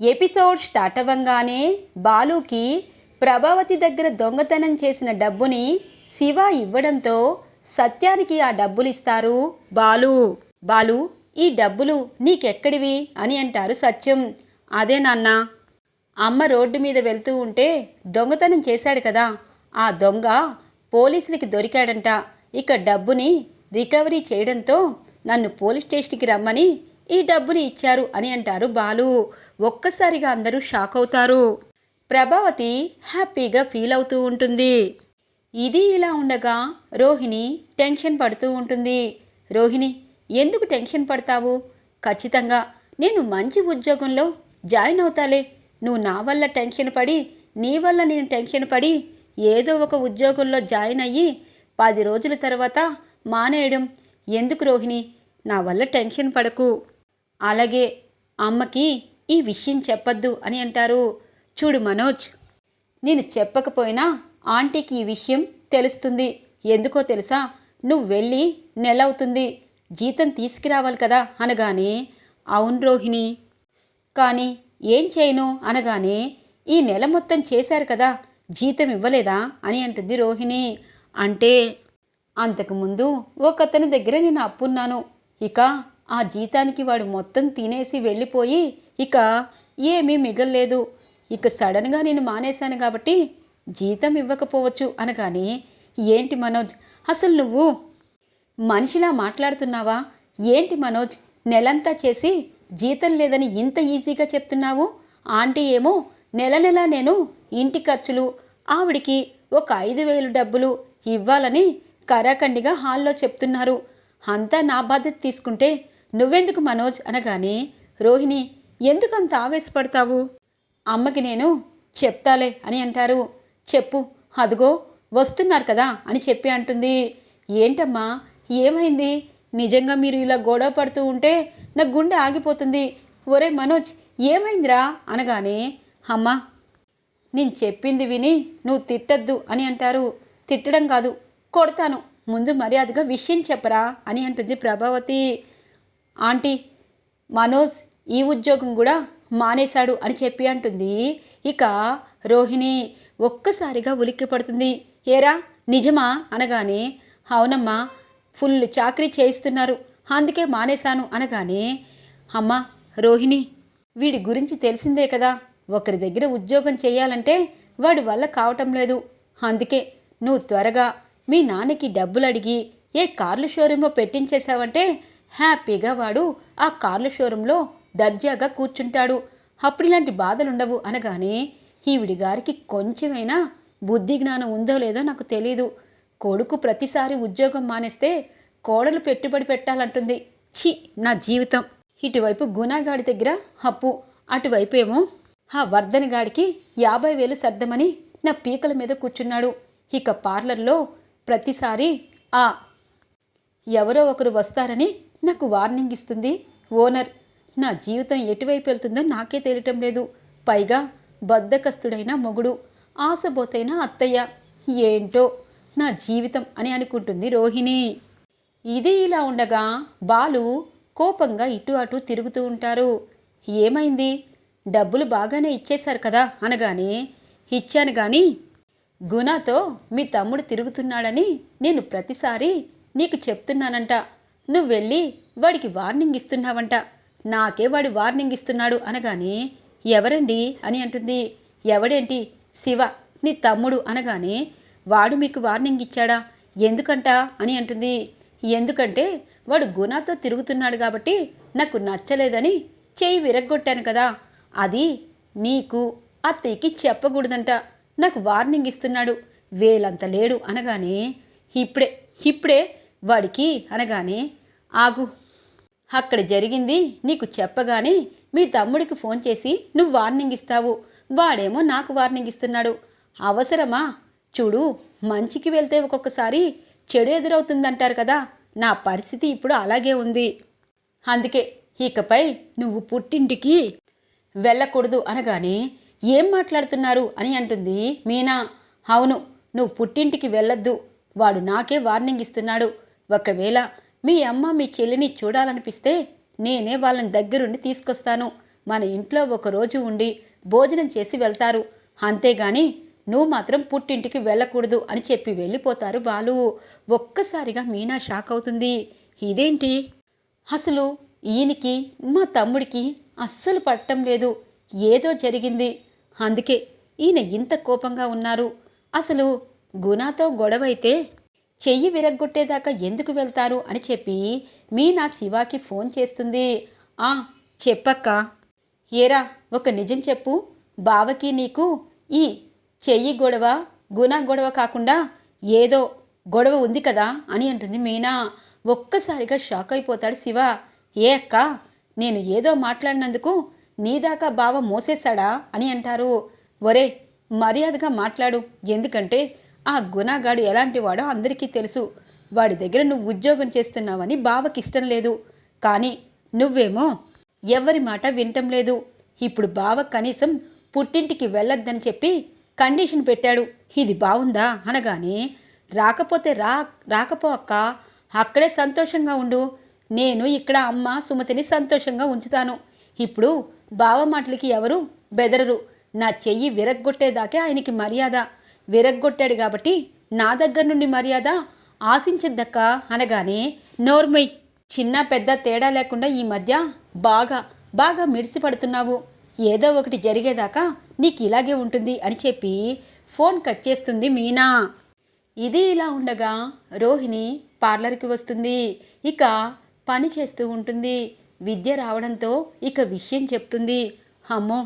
Episode start అవ్వంగానే బాలుకి ప్రభావతి దగ్గర దొంగతనం చేసిన డబ్బుని శివ ఇవ్వడంతో సత్యానికి ఆ డబ్బులు ఇస్తారు బాలు. బాలు ఈ డబ్బులు నీకెక్కడివి? అని అంటారు సత్యం. అదే నాన్న. అమ్మ రోడ్డు మీద వెళ్తూ ఉంటే దొంగతనం చేశాడు కదా. ఆ దొంగ పోలీసులకి దొరికాడంట. ఇక డబ్బుని రికవరీ చేయడంతో నన్ను పోలీస్ స్టేషన్కి రమ్మని ఈ డబ్బుని ఇచ్చారు అని అంటారు బాలు. ఒక్కసారిగా అందరూ షాక్ అవుతారు. ప్రభావతి హ్యాపీగా ఫీల్ అవుతూ ఉంటుంది. ఇది ఇలా ఉండగా రోహిణి టెన్షన్ పడుతూ ఉంటుంది. రోహిణి ఎందుకు టెన్షన్ పడతావు? ఖచ్చితంగా నేను మంచి ఉద్యోగంలో జాయిన్ అవుతాలే. నువ్వు నా వల్ల టెన్షన్ పడి నీ వల్ల నేను టెన్షన్ పడి ఏదో ఒక ఉద్యోగంలో జాయిన్ అయ్యి పది రోజుల తర్వాత మానేయడం. ఎందుకు రోహిణి? నా వల్ల టెన్షన్ పడకు. అలాగే అమ్మకి ఈ విషయం చెప్పొద్దు అని అంటారు. చూడు మనోజ్ నేను చెప్పకపోయినా ఆంటీకి ఈ విషయం తెలుస్తుంది. ఎందుకో తెలుసా? నువ్వు వెళ్ళి నెల అవుతుంది. జీతం తీసుకురావాలి కదా అనగానే అవును రోహిణి. కానీ ఏం చేయను అనగానే ఈ నెల మొత్తం చేశారు కదా జీతం ఇవ్వలేదా అని అంటుంది రోహిణి. అంటే అంతకుముందు ఒకతని దగ్గర నేను అప్పున్నాను. ఇక ఆ జీతానికి వాడు మొత్తం తినేసి వెళ్ళిపోయి ఇక ఏమీ మిగల్లేదు. ఇక సడన్గా నేను మానేశాను కాబట్టి జీతం ఇవ్వకపోవచ్చు అనగానే ఏంటి మనోజ్ అసలు నువ్వు మనిషిలా మాట్లాడుతున్నావా? ఏంటి మనోజ్ నెలంతా చేసి జీతం లేదని ఇంత ఈజీగా చెప్తున్నావు? ఆంటీ ఏమో నెల నెల నేను ఇంటి ఖర్చులు ఆవిడికి ఒక ఐదు వేలు డబ్బులు ఇవ్వాలని కరాఖండిగా హాల్లో చెప్తున్నారు. అంతా నా బాధ్యత తీసుకుంటే నువ్వెందుకు మనోజ్ అనగానే రోహిణి ఎందుకు అంత ఆవేశపడతావు? అమ్మకి నేను చెప్తాలే అని అంటారు. చెప్పు అదుగో వస్తున్నారు కదా అని చెప్పి అంటుంది. ఏంటమ్మా ఏమైంది? నిజంగా మీరు ఇలా గొడవ పడుతూ ఉంటే నా గుండె ఆగిపోతుంది. ఒరే మనోజ్ ఏమైందిరా? అనగానే అమ్మా నేను చెప్పింది విని నువ్వు తిట్టద్దు అని అంటారు. తిట్టడం కాదు కొడతాను. ముందు మర్యాదగా విషయం చెప్పరా అని అంటుంది ప్రభావతి. ఆంటీ మనోజ్ ఈ ఉద్యోగం కూడా మానేశాడు అని చెప్పి అంటుంది. ఇక రోహిణి ఒక్కసారిగా ఉలిక్కి పడుతుంది. ఏరా నిజమా? అనగానే అవునమ్మా ఫుల్ చాకరీ చేయిస్తున్నారు. అందుకే మానేశాను అనగానే అమ్మా రోహిణి వీడి గురించి తెలిసిందే కదా. ఒకరి దగ్గర ఉద్యోగం చేయాలంటే వాడి వల్ల కావటం లేదు. అందుకే నువ్వు త్వరగా మీ నాన్నకి డబ్బులు అడిగి ఏ కార్లు షోరూంలో పెట్టించేశావంటే హ్యాపీగా వాడు ఆ కార్ల షోరూంలో దర్జాగా కూర్చుంటాడు. అప్పుడు ఇలాంటి బాధలుండవు అనగానే ఈవిడి గారికి కొంచెమైనా బుద్ధి జ్ఞానం ఉందో లేదో నాకు తెలియదు కొడుకు ప్రతిసారి ఉద్యోగం మానేస్తే కోడలు పెట్టుబడి పెట్టాలంటుంది. ఛీ నా జీవితం. ఇటువైపు గుణాగాడి దగ్గర అప్పు అటువైపు ఏమో ఆ వర్ధని గాడికి యాభై వేలు సర్దమని నా పీకల మీద కూర్చున్నాడు. ఇక పార్లర్లో ప్రతిసారి ఆ ఎవరో ఒకరు వస్తారని నాకు వార్నింగ్ ఇస్తుంది. ఓనర్ నా జీవితం ఎటువైపు వెళ్తుందో నాకే తెలియటం లేదు. పైగా బద్ధకస్తుడైన మొగుడు ఆశబోతైన అత్తయ్య. ఏంటో నా జీవితం అని అనుకుంటుంది రోహిణి. ఇది ఇలా ఉండగా బాలు కోపంగా ఇటు అటు తిరుగుతూ ఉంటారు. ఏమైంది? డబ్బులు బాగానే ఇచ్చేశారు కదా అనగానే ఇచ్చాను కానీ గుణాతో మీ తమ్ముడు తిరుగుతున్నాడని నేను ప్రతిసారి నీకు చెప్తున్నానంట. నువ్వు వెళ్ళి వాడికి వార్నింగ్ ఇస్తున్నావంట. నాకే వాడు వార్నింగ్ ఇస్తున్నాడు అనగానే ఎవరండి అని అంటుంది. ఎవడేంటి? శివ నీ తమ్ముడు అనగానే వాడు మీకు వార్నింగ్ ఇచ్చాడా? ఎందుకంట? అని అంటుంది. ఎందుకంటే వాడు గుణాతో తిరుగుతున్నాడు కాబట్టి నాకు నచ్చలేదని చేయి విరగ్గొట్టాను కదా. అది నీకు అత్తయ్యకి చెప్పకూడదంట. నాకు వార్నింగ్ ఇస్తున్నాడు. వేలంత లేడు అనగానే ఇప్పుడే ఇప్పుడే వాడికి అనగానే ఆగు. అక్కడ జరిగింది నీకు చెప్పగానే మీ తమ్ముడికి ఫోన్ చేసి నువ్వు వార్నింగ్ ఇస్తావు. వాడేమో నాకు వార్నింగ్ ఇస్తున్నాడు. అవసరమా? చూడు మంచికి వెళ్తే ఒక్కొక్కసారి చెడు ఎదురవుతుందంటారు కదా. నా పరిస్థితి ఇప్పుడు అలాగే ఉంది. అందుకే ఇకపై నువ్వు పుట్టింటికి వెళ్ళకూడదు అనగానే ఏం మాట్లాడుతున్నారు అని అంటుంది మీనా. అవును నువ్వు పుట్టింటికి వెళ్ళొద్దు. వాడు నాకే వార్నింగ్ ఇస్తున్నాడు. ఒకవేళ మీ అమ్మ మీ చెల్లిని చూడాలనిపిస్తే నేనే వాళ్ళని దగ్గరుండి తీసుకొస్తాను. మన ఇంట్లో ఒకరోజు ఉండి భోజనం చేసి వెళ్తారు. అంతేగాని నువ్వు మాత్రం పుట్టింటికి వెళ్ళకూడదు అని చెప్పి వెళ్ళిపోతారు బాలు. ఒక్కసారిగా మీనా షాక్ అవుతుంది. ఇదేంటి? అసలు ఈయనకి మా తమ్ముడికి అస్సలు పట్టం లేదు. ఏదో జరిగింది. అందుకే ఈయన ఇంత కోపంగా ఉన్నారు. అసలు గుణాతో గొడవైతే చెయ్యి విరగ్గొట్టేదాకా ఎందుకు వెళ్తారు అని చెప్పి మీనా శివాకి ఫోన్ చేస్తుంది. ఆ చెప్పక్క. ఏరా ఒక నిజం చెప్పు. బావకి నీకు ఈ చెయ్యి గొడవ గుణ గొడవ కాకుండా ఏదో గొడవ ఉంది కదా అని అంటుంది మీనా. ఒక్కసారిగా షాక్ అయిపోతాడు శివ. ఏ అక్క నేను ఏదో మాట్లాడినందుకు నీ దాకా బావ మోసేశాడా అని అంటారు. ఒరే మర్యాదగా మాట్లాడు. ఎందుకంటే ఆ గుణగాడు ఎలాంటి వాడో అందరికీ తెలుసు. వాడి దగ్గర నువ్వు ఉద్యోగం చేస్తున్నావని బావకి ఇష్టం లేదు. కానీ నువ్వేమో ఎవరి మాట వినటం లేదు. ఇప్పుడు బావ కనీసం పుట్టింటికి వెళ్ళొద్దని చెప్పి కండిషన్ పెట్టాడు. ఇది బాగుందా అనగానే రాకపోతే రా రాకపో అక్క. అక్కడే సంతోషంగా ఉండు. నేను ఇక్కడ అమ్మ సుమతిని సంతోషంగా ఉంచుతాను. ఇప్పుడు బావ మాటలకి ఎవరు బెదరరు. నా చెయ్యి విరగ్గొట్టేదాకే ఆయనకి మర్యాద. విరగ్గొట్టాడు కాబట్టి నా దగ్గర నుండి మర్యాద ఆశించద్దక్క అనగానే నోర్మై చిన్న పెద్ద తేడా లేకుండా ఈ మధ్య బాగా బాగా మిడిసిపడుతున్నావు ఏదో ఒకటి జరిగేదాకా నీకు ఇలాగే ఉంటుంది అని చెప్పి ఫోన్ కట్ చేస్తుంది మీనా. ఇది ఇలా ఉండగా రోహిణి పార్లర్కి వస్తుంది. ఇక పని చేస్తూ ఉంటుంది. విద్య రావడంతో ఇక విషయం చెప్తుంది. అమ్మో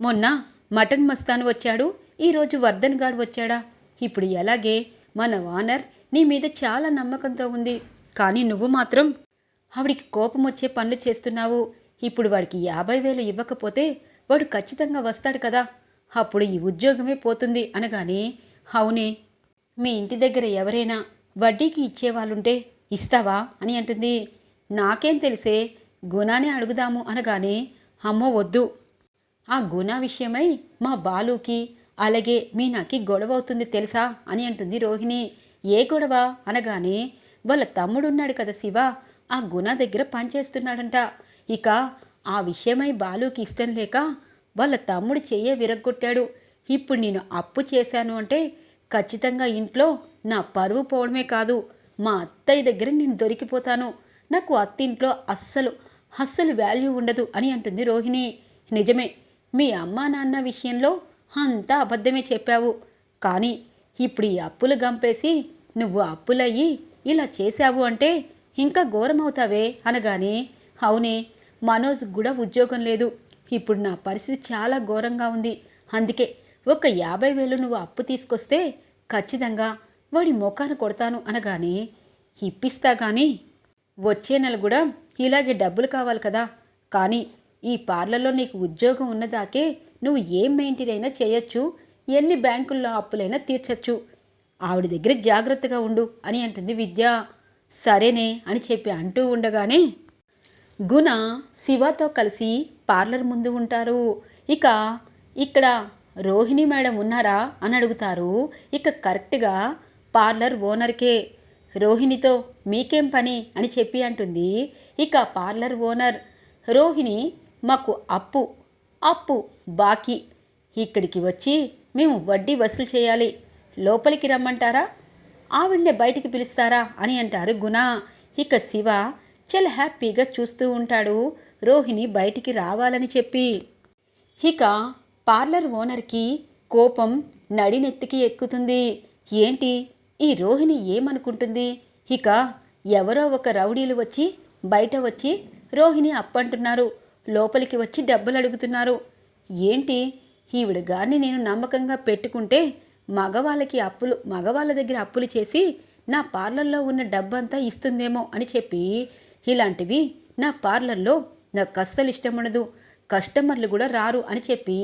మొన్న మటన్ మస్తాన్ వచ్చాడు. ఈరోజు వర్ధన్ గాడు వచ్చాడా? ఇప్పుడు ఎలాగే? మన వానర్ నీ మీద చాలా నమ్మకంతో ఉంది. కానీ నువ్వు మాత్రం ఆవిడికి కోపం వచ్చే పనులు చేస్తున్నావు. ఇప్పుడు వాడికి యాభై వేలు ఇవ్వకపోతే వాడు ఖచ్చితంగా వస్తాడు కదా. అప్పుడు ఈ ఉద్యోగమే పోతుంది అనగానే అవునే మీ ఇంటి దగ్గర ఎవరైనా వడ్డీకి ఇచ్చేవాళ్ళుంటే ఇస్తావా అని అంటుంది. నాకేం తెలిసే గుణానే అడుగుదాము అనగానే అమ్మో వద్దు. ఆ గుణ విషయమై మా బాలుకి అలాగే మీనాకి గొడవ అవుతుంది తెలుసా అని అంటుంది రోహిణి. ఏ గొడవ? అనగానే వాళ్ళ తమ్ముడున్నాడు కదా శివ ఆ గుణ దగ్గర పనిచేస్తున్నాడంట. ఇక ఆ విషయమై బాలుకి ఇష్టం లేక వాళ్ళ తమ్ముడు చెయ్యే విరగ్గొట్టాడు. ఇప్పుడు నేను అప్పు చేశాను అంటే ఖచ్చితంగా ఇంట్లో నా పరువు పోవడమే కాదు మా అత్తయ్య దగ్గర నేను దొరికిపోతాను. నాకు అత్తింట్లో అస్సలు అస్సలు వాల్యూ ఉండదు అని అంటుంది రోహిణి. నిజమే మీ అమ్మా నాన్న విషయంలో అంతా అబద్ధమే చెప్పావు. కానీ ఇప్పుడు ఈ అప్పులు గంపేసి నువ్వు అప్పులయ్యి ఇలా చేశావు అంటే ఇంకా ఘోరమవుతావే అనగానే అవునే మనోజ్ కూడా ఉద్యోగం లేదు. ఇప్పుడు నా పరిస్థితి చాలా ఘోరంగా ఉంది. అందుకే ఒక యాభై వేలు నువ్వు అప్పు తీసుకొస్తే ఖచ్చితంగా వాడి ముఖాన్ని కొడతాను అనగానే ఇప్పిస్తా కానీ వచ్చే నెల కూడా ఇలాగే డబ్బులు కావాలి కదా. కానీ ఈ పార్లర్లో నీకు ఉద్యోగం ఉన్నదాకే నువ్వు ఏం మెయింటైన్ అయినా చేయొచ్చు ఎన్ని బ్యాంకుల్లో అప్పులైనా తీర్చచ్చు. ఆవిడ దగ్గర జాగ్రత్తగా ఉండు అని అంటుంది విద్య. సరేనే అని చెప్పి అంటూ ఉండగానే గుణ శివతో కలిసి పార్లర్ ముందు ఉంటారు. ఇక ఇక్కడ రోహిణి మేడం ఉన్నారా అని అడుగుతారు. ఇక కరెక్ట్గా పార్లర్ ఓనర్కే. రోహిణితో మీకేం పని అని చెప్పి అంటుంది. ఇక పార్లర్ ఓనర్ రోహిణి మాకు అప్పు అప్పు బాకీ. ఇక్కడికి వచ్చి మేము వడ్డీ వసూలు చేయాలి. లోపలికి రమ్మంటారా? ఆవిడ్నే బయటికి పిలుస్తారా అని అంటారు గుణ. ఇక శివ చాలా హ్యాపీగా చూస్తూ ఉంటాడు. రోహిణి బయటికి రావాలని చెప్పి. ఇక పార్లర్ ఓనర్కి కోపం నడినెత్తికి ఎక్కుతుంది. ఏంటి? ఈ రోహిణి ఏమనుకుంటుంది? ఇక ఎవరో ఒక రౌడీలు వచ్చి బయట వచ్చి రోహిణి అప్పంటున్నారు. లోపలికి వచ్చి డబ్బులు అడుగుతున్నారు ఏంటి? ఈవిడ గారిని నేను నమ్మకంగా పెట్టుకుంటే మగవాళ్ళకి అప్పులు మగవాళ్ళ దగ్గర అప్పులు చేసి నా పార్లర్లో ఉన్న డబ్బంతా ఇస్తుందేమో అని చెప్పి ఇలాంటివి నా పార్లర్లో నాకు అస్సలు ఇష్టం ఉండదు. కస్టమర్లు కూడా రారు అని చెప్పి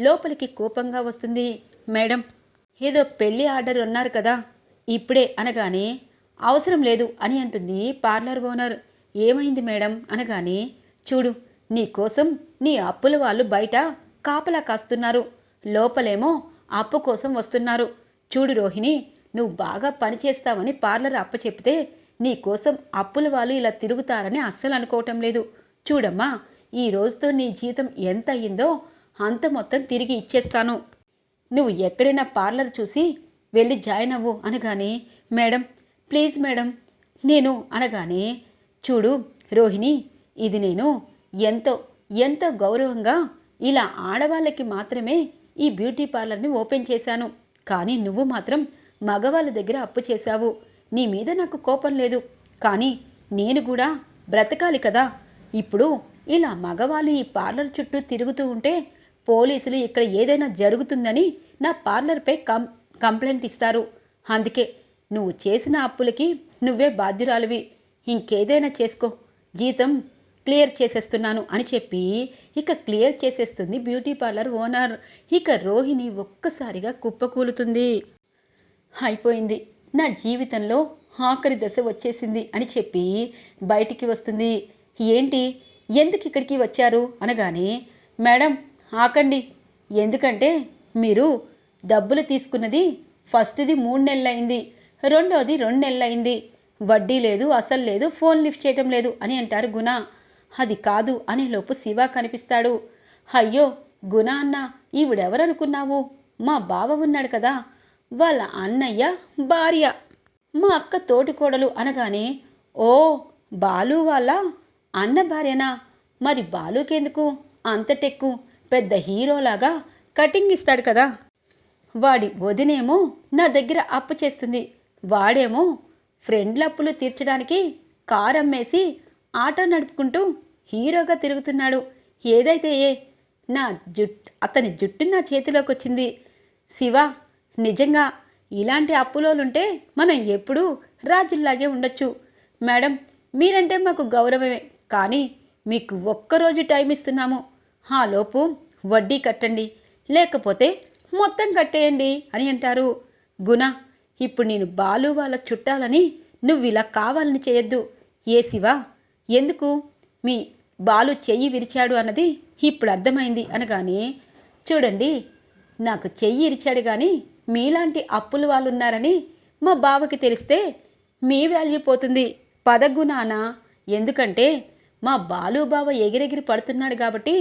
లోపలికి కోపంగా వస్తుంది మేడం. ఏదో పెళ్ళి ఆర్డర్ ఉన్నారు కదా ఇప్పుడే అనగానే అవసరం లేదు అని అంటుంది పార్లర్ ఓనర్. ఏమైంది మేడం? అనగానే చూడు నీకోసం నీ అప్పుల వాళ్ళు బయట కాపలా కాస్తున్నారు. లోపలేమో అప్పు కోసం వస్తున్నారు. చూడు రోహిణి నువ్వు బాగా పనిచేస్తావని పార్లర్ అప్ప చెప్తే నీ కోసం అప్పుల వాళ్ళు ఇలా తిరుగుతారని అస్సలు అనుకోవటం లేదు. చూడమ్మా ఈ రోజుతో నీ జీతం ఎంత అయ్యిందో అంత మొత్తం తిరిగి ఇచ్చేస్తాను. నువ్వు ఎక్కడైనా పార్లర్ చూసి వెళ్ళి జాయిన్ అవ్వు అనగానే మేడం ప్లీజ్ మేడం నేను అనగానే చూడు రోహిణి ఇది నేను ఎంతో ఎంతో గౌరవంగా ఇలా ఆడవాళ్ళకి మాత్రమే ఈ బ్యూటీ పార్లర్ని ఓపెన్ చేశాను. కానీ నువ్వు మాత్రం మగవాళ్ళ దగ్గర అప్పు చేశావు. నీ మీద నాకు కోపం లేదు. కానీ నేను కూడా బ్రతకాలి కదా. ఇప్పుడు ఇలా మగవాళ్ళు ఈ పార్లర్ చుట్టూ తిరుగుతూ ఉంటే పోలీసులు ఇక్కడ ఏదైనా జరుగుతుందని నా పార్లర్పై కం కంప్లైంట్ ఇస్తారు. అందుకే నువ్వు చేసిన అప్పులకి నువ్వే బాధ్యురాలివి. ఇంకేదైనా చేసుకో. జీతం క్లియర్ చేసేస్తున్నాను అని చెప్పి ఇక క్లియర్ చేసేస్తుంది బ్యూటీ పార్లర్ ఓనర్. ఇక రోహిణి ఒక్కసారిగా కుప్పకూలుతుంది అయిపోయింది. నా జీవితంలో ఆఖరి దశ వచ్చేసింది అని చెప్పి బయటికి వస్తుంది. ఏంటి? ఎందుకు ఇక్కడికి వచ్చారు? అనగానే మేడం ఆకండి ఎందుకంటే మీరు డబ్బులు తీసుకున్నది ఫస్ట్ది మూడు నెలలైంది. రెండోది రెండు నెలలైంది. వడ్డీ లేదు అసలు లేదు ఫోన్ లిఫ్ట్ చేయటం లేదు అని అంటారు గుణ. అది కాదు అనేలోపు శివ కనిపిస్తాడు. అయ్యో గుణ అన్న ఈవిడెవరనుకున్నావు? మా బావ ఉన్నాడు కదా. వాళ్ళ అన్నయ్య భార్య. మా అక్క తోటికోడలు అనగానే ఓ బాలు వాళ్ళ అన్న భార్యనా? మరి బాలుకెందుకు? అంత టెక్కు పెద్ద హీరోలాగా కటింగ్ ఇస్తాడు కదా. వాడి వదినేమో నా దగ్గర అప్పు చేస్తుంది. వాడేమో ఫ్రెండ్ల అప్పులు తీర్చడానికి కారమ్మేసి ఆటో నడుపుకుంటూ హీరోగా తిరుగుతున్నాడు. ఏదైతే ఏ నా జుట్టు అతని జుట్టు నా చేతిలోకి వచ్చింది శివ నిజంగా ఇలాంటి అప్పులోలుంటే మనం ఎప్పుడూ రాజుల్లాగే ఉండొచ్చు. మేడం మీరంటే మాకు గౌరవమే కానీ మీకు ఒక్కరోజు టైం ఇస్తున్నాము ఆ లోపు వడ్డీ కట్టండి లేకపోతే మొత్తం కట్టేయండి అని అంటారు. గుణ ఇప్పుడు నేను బాలు వాళ్ళ చుట్టాలని నువ్వు ఇలా కావాలని చేయొద్దు. ఏ శివా ఎందుకు? మీ బాలు చెయ్యి విరిచాడు అన్నది ఇప్పుడు అర్థమైంది అనగానే చూడండి నాకు చెయ్యి ఇరిచాడు కానీ మీలాంటి అప్పులు వాళ్ళు ఉన్నారని మా బావకి తెలిస్తే మీ వాల్యూ పోతుంది. పదగుణాన ఎందుకంటే మా బాలు బావ ఎగిరెగిరి పడుతున్నాడు కాబట్టి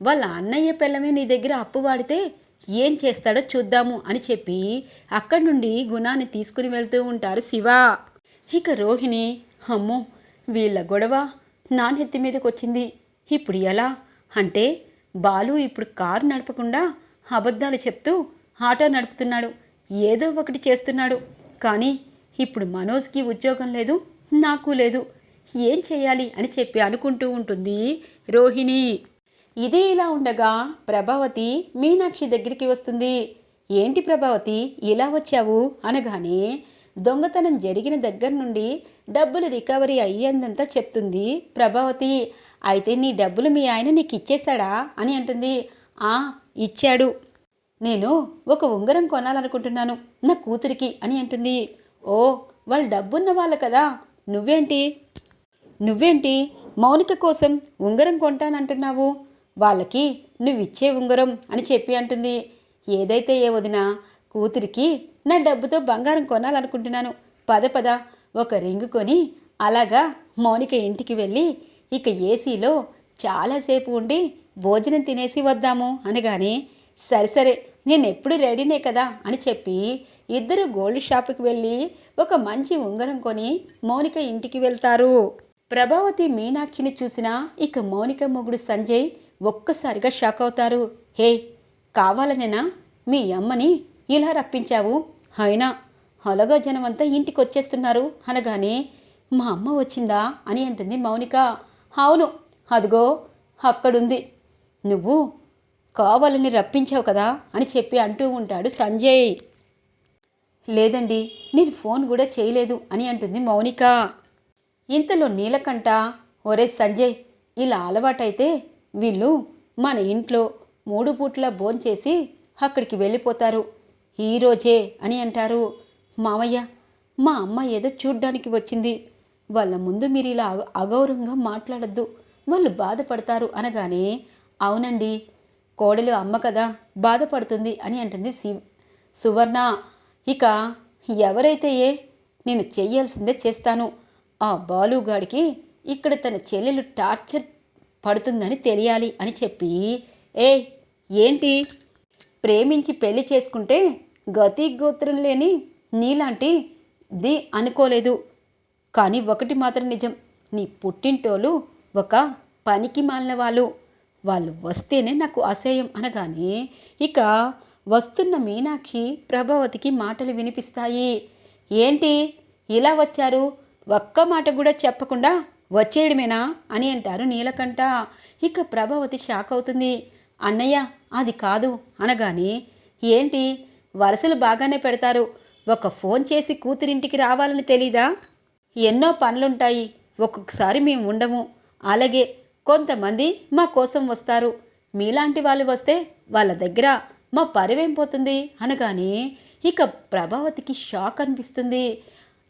వాళ్ళ అన్నయ్య పిల్లమే నీ దగ్గర అప్పు వాడితే ఏం చేస్తాడో చూద్దాము అని చెప్పి అక్కడి నుండి గుణాన్ని తీసుకుని వెళ్తూ ఉంటారు శివ. ఇక రోహిణి అమ్మో వీళ్ళ గొడవ నానెత్తి మీదకి వచ్చింది ఇప్పుడు ఎలా? అంటే బాలు ఇప్పుడు కారు నడపకుండా అబద్ధాలు చెప్తూ ఆటో నడుపుతున్నాడు. ఏదో ఒకటి చేస్తున్నాడు. కానీ ఇప్పుడు మనోజ్కి ఉద్యోగం లేదు నాకు లేదు. ఏం చేయాలి అని చెప్పి అనుకుంటూ ఉంటుంది రోహిణి. ఇది ఇలా ఉండగా ప్రభావతి మీనాక్షి దగ్గరికి వస్తుంది. ఏంటి ప్రభావతి ఇలా వచ్చావు? అనగానే దొంగతనం జరిగిన దగ్గర నుండి డబ్బులు రికవరీ అయ్యేందంతా చెప్తుంది ప్రభావతి. అయితే నీ డబ్బులు మీ ఆయన నీకు ఇచ్చేస్తాడా అని అంటుంది. ఆ ఇచ్చాడు. నేను ఒక ఉంగరం కొనాలనుకుంటున్నాను నా కూతురికి అని అంటుంది. ఓ వాళ్ళు డబ్బున్న వాళ్ళు కదా. నువ్వేంటి? నువ్వేంటి? మౌనిక కోసం ఉంగరం కొంటానంటున్నావు. వాళ్ళకి నువ్విచ్చే ఉంగరం అని చెప్పి అంటుంది. ఏదైతే ఏ వదినా కూతురికి నా డబ్బుతో బంగారం కొనాలనుకుంటున్నాను. పద పద. ఒక రింగు కొని అలాగా మౌనిక ఇంటికి వెళ్ళి ఇక ఏసీలో చాలాసేపు ఉండి భోజనం తినేసి వద్దాము అనగానే సరే సరే నేను ఎప్పుడు రెడీనే కదా అని చెప్పి ఇద్దరు గోల్డ్ షాప్కి వెళ్ళి ఒక మంచి ఉంగరం కొని మౌనిక ఇంటికి వెళ్తారు. ప్రభావతి మీనాక్షిని చూసిన ఇక మౌనిక మొగుడు సంజయ్ ఒక్కసారిగా షాక్ అవుతారు. హే కావాలనేనా? మీ అమ్మని ఇలా రప్పించావు? అయినా అలాగా జనమంతా ఇంటికి వచ్చేస్తున్నారు అనగానే మా అమ్మ వచ్చిందా? అని అంటుంది మౌనిక. అవును అదిగో అక్కడుంది. నువ్వు కావాలని రప్పించావు కదా? అని చెప్పి అంటూ ఉంటాడు సంజయ్. లేదండి నేను ఫోన్ కూడా చేయలేదు అని అంటుంది మౌనిక. ఇంతలో నీలకంఠ ఒరే సంజయ్ ఇలా అలవాటైతే వీళ్ళు మన ఇంట్లో మూడు పూట్ల భోంచేసి అక్కడికి వెళ్ళిపోతారు. ఈరోజే అని అంటారు. మావయ్య మా అమ్మ ఏదో చూడ్డానికి వచ్చింది. వాళ్ళ ముందు మీరు ఇలా అగౌరవంగా మాట్లాడద్దు. వాళ్ళు బాధపడతారు అనగానే అవునండి కోడలు అమ్మ కదా బాధపడుతుంది అని అంటుంది సి సువర్ణ. ఇక ఎవరైతే ఏ నేను చేయాల్సిందే చేస్తాను. ఆ బాలుగాడికి ఇక్కడ తన చెల్లెలు టార్చర్ పడుతుందని తెలియాలి అని చెప్పి ఏ ఏంటి? ప్రేమించి పెళ్ళి చేసుకుంటే గతి గోత్రం లేని నీలాంటి ది అనుకోలేదు. కానీ ఒకటి మాత్రం నిజం. నీ పుట్టింటోళ్ళు ఒక పనికి మాలిన వాళ్ళు. వాళ్ళు వస్తేనే నాకు అసహ్యం అనగానే ఇక వస్తున్న మీనాక్షి ప్రభావతికి మాటలు వినిపిస్తాయి. ఏంటి? ఇలా వచ్చారు? ఒక్క మాట కూడా చెప్పకుండా వచ్చేయడమేనా అని అంటారు నీలకంఠ. ఇక ప్రభావతి షాక్ అవుతుంది. అన్నయ్య అది కాదు అనగానే ఏంటి? వరుసలు బాగానే పెడతారు. ఒక ఫోన్ చేసి కూతురింటికి రావాలని తెలీదా? ఎన్నో పనులుంటాయి. ఒక్కొక్కసారి మేము ఉండము. అలాగే కొంతమంది మా కోసం వస్తారు. మీలాంటి వాళ్ళు వస్తే వాళ్ళ దగ్గర మా పరువేం పోతుంది? అనగానే ఇక ప్రభావతికి షాక్ అనిపిస్తుంది.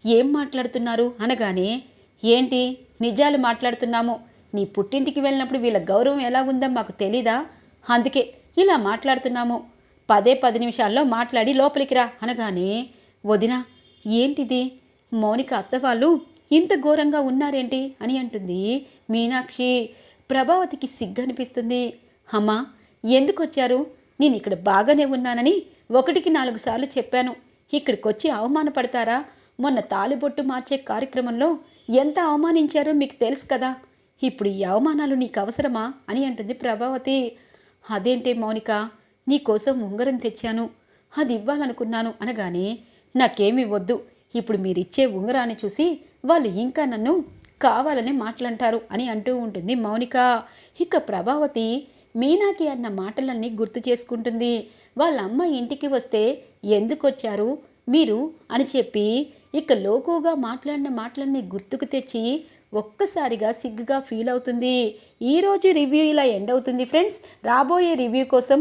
ఏం మాట్లాడుతున్నారు? అనగానే ఏంటి? నిజాలు మాట్లాడుతున్నాము. నీ పుట్టింటికి వెళ్ళినప్పుడు వీళ్ళ గౌరవం ఎలా ఉందో మాకు తెలీదా? అందుకే ఇలా మాట్లాడుతున్నాము. పదే పది నిమిషాల్లో మాట్లాడి లోపలికి రా అనగానే వదిన ఏంటిది? మౌనిక అత్త వాళ్ళు ఇంత ఘోరంగా ఉన్నారేంటి? అని అంటుంది. మీనాక్షి ప్రభావతికి సిగ్గనిపిస్తుంది. అమ్మా ఎందుకు వచ్చారు నేను ఇక్కడ బాగానే ఉన్నానని ఒకటికి నాలుగు సార్లు చెప్పాను. ఇక్కడికి వచ్చి అవమానపడతారా? మొన్న తాలిబొట్టు మార్చే కార్యక్రమంలో ఎంత అవమానించారో మీకు తెలుసు కదా. ఇప్పుడు ఈ అవమానాలు నీకు అవసరమా? అని అంటుంది ప్రభావతి. అదేంటి మౌనిక? నీకోసం ఉంగరం తెచ్చాను. అది ఇవ్వాలనుకున్నాను అనగానే నాకేమీ వద్దు. ఇప్పుడు మీరిచ్చే ఉంగరాన్ని చూసి వాళ్ళు ఇంకా నన్ను కావాలని మాటలంటారు అని అంటూ ఉంటుంది మౌనిక. ఇక ప్రభావతి మీనాకి అన్న మాటలన్నీ గుర్తు చేసుకుంటుంది. వాళ్ళ అమ్మ ఇంటికి వస్తే ఎందుకు వచ్చారు మీరు అని చెప్పి ఇక లోకుగా మాట్లాడిన మాటలన్నీ గుర్తుకు తెచ్చి ఒక్కసారిగా సిగ్గుగా ఫీల్ అవుతుంది. ఈరోజు రివ్యూ ఇలా ఎండ్ అవుతుంది ఫ్రెండ్స్. రాబోయే రివ్యూ కోసం